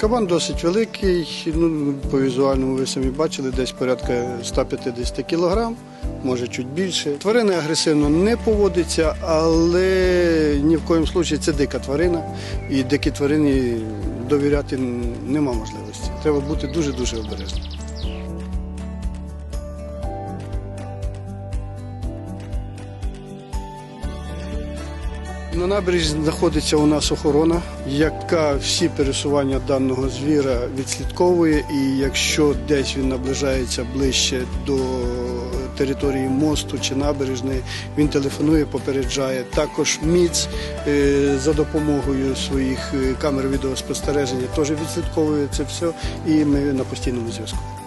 Кабан досить великий, ну, по візуальному ви самі бачили, десь порядка 150 кілограм, може чуть більше. Тварина агресивно не поводиться, але ні в коєму случаї це дика тварина, і дикі тварині довіряти нема можливості. Треба бути дуже-дуже обережним. На набережні знаходиться у нас охорона, яка всі пересування даного звіра відслідковує. І якщо десь він наближається ближче до території мосту чи набережної, він телефонує, попереджає. Також МІЦ е, за допомогою своїх е, камер відеоспостереження теж відслідковує це все, і ми на постійному зв'язку.